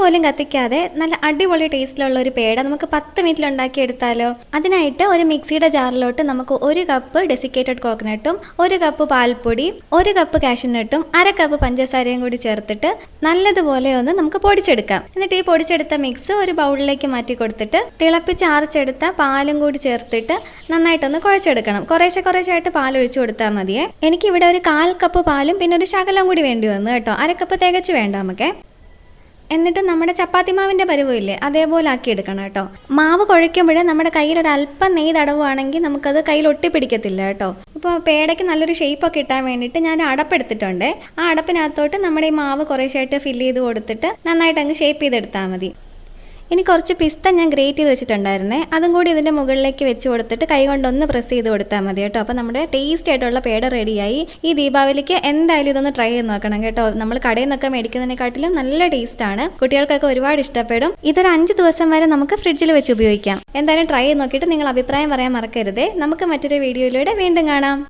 പോലും കത്തിക്കാതെ നല്ല അടിപൊളി ടേസ്റ്റിലുള്ള ഒരു പേട നമുക്ക് പത്ത് മിനിറ്റിൽ ഉണ്ടാക്കിയെടുത്താലോ? അതിനായിട്ട് ഒരു മിക്സിയുടെ ജാറിലോട്ട് നമുക്ക് ഒരു കപ്പ് ഡെസിക്കേറ്റഡ് കോക്കനട്ടും ഒരു കപ്പ് പാൽപ്പൊടി ഒരു കപ്പ് കാഷ്യൂനട്ടും അര കപ്പ് പഞ്ചസാരയും കൂടി ചേർത്തിട്ട് നല്ലതുപോലെ ഒന്ന് നമുക്ക് പൊടിച്ചെടുക്കാം. എന്നിട്ട് ഈ പൊടിച്ചെടുത്ത മിക്സ് ഒരു ബൗളിലേക്ക് മാറ്റി കൊടുത്തിട്ട് തിളപ്പിച്ച് ആറിച്ചെടുത്ത പാലും കൂടി ചേർത്തിട്ട് നന്നായിട്ടൊന്ന് കുഴച്ചെടുക്കണം. കുറേശ്ശെ കുറേശ്ശെ ആയിട്ട് പാൽ ഒഴിച്ചു കൊടുത്താൽ മതിയേ. എനിക്കിവിടെ ഒരു കാൽ കപ്പ് പാലും പിന്നെ ഒരു ശകലം കൂടി വേണ്ടി വന്നു കേട്ടോ. അര കപ്പ് തികച്ച് വേണ്ട നമുക്കേ. എന്നിട്ട് നമ്മുടെ ചപ്പാത്തി മാവിന്റെ പരുവില്ലേ അതേപോലെ ആക്കി എടുക്കണം കേട്ടോ. മാവ് കുഴയ്ക്കുമ്പോഴേ നമ്മുടെ കയ്യിൽ ഒരു അല്പം നെയ് തടവുകയാണെങ്കിൽ നമുക്കത് കയ്യിൽ ഒട്ടിപ്പിടിക്കത്തില്ല കേട്ടോ. ഇപ്പോൾ പേടയ്ക്ക് നല്ലൊരു ഷേപ്പൊക്കെ ഇട്ടാൻ വേണ്ടിയിട്ട് ഞാൻ അടപ്പെടുത്തിട്ടുണ്ട് ആ അടപ്പിനകത്തോട്ട് നമ്മുടെ ഈ മാവ് കുറേശ്ശായിട്ട് ഫില്ല് ചെയ്ത് കൊടുത്തിട്ട് നന്നായിട്ട് അങ്ങ് ഷേപ്പ് ചെയ്തെടുത്താൽ മതി. ഇനി കുറച്ച് പിസ്ത ഞാൻ ഗ്രേറ്റ് ചെയ്ത് വെച്ചിട്ടുണ്ടായിരുന്നേ. അതും കൂടി ഇതിന്റെ മുകളിലേക്ക് വെച്ച് കൊടുത്തിട്ട് കൈ കൊണ്ടൊന്ന് പ്രസ് ചെയ്ത് കൊടുത്താൽ മതി കേട്ടോ. അപ്പോൾ നമ്മുടെ ടേസ്റ്റ് ആയിട്ടുള്ള പേട റെഡിയായി ഈ ദീപാവലിക്ക് എന്തായാലും ഇതൊന്ന് ട്രൈ ചെയ്ത് നോക്കണം കേട്ടോ. നമ്മൾ കടയിൽ നിന്നൊക്കെ മേടിക്കുന്നതിനെക്കാട്ടിലും നല്ല ടേസ്റ്റാണ് കുട്ടികൾക്കൊക്കെ ഒരുപാട് ഇഷ്ടപ്പെടും. ഇതൊരു അഞ്ച് ദിവസം വരെ നമുക്ക് ഫ്രിഡ്ജിൽ വെച്ച് ഉപയോഗിക്കാം. എന്തായാലും ട്രൈ ചെയ്ത് നോക്കിയിട്ട് നിങ്ങൾ അഭിപ്രായം പറയാൻ മറക്കരുതേ. നമുക്ക് മറ്റൊരു വീഡിയോയിലൂടെ വീണ്ടും കാണാം.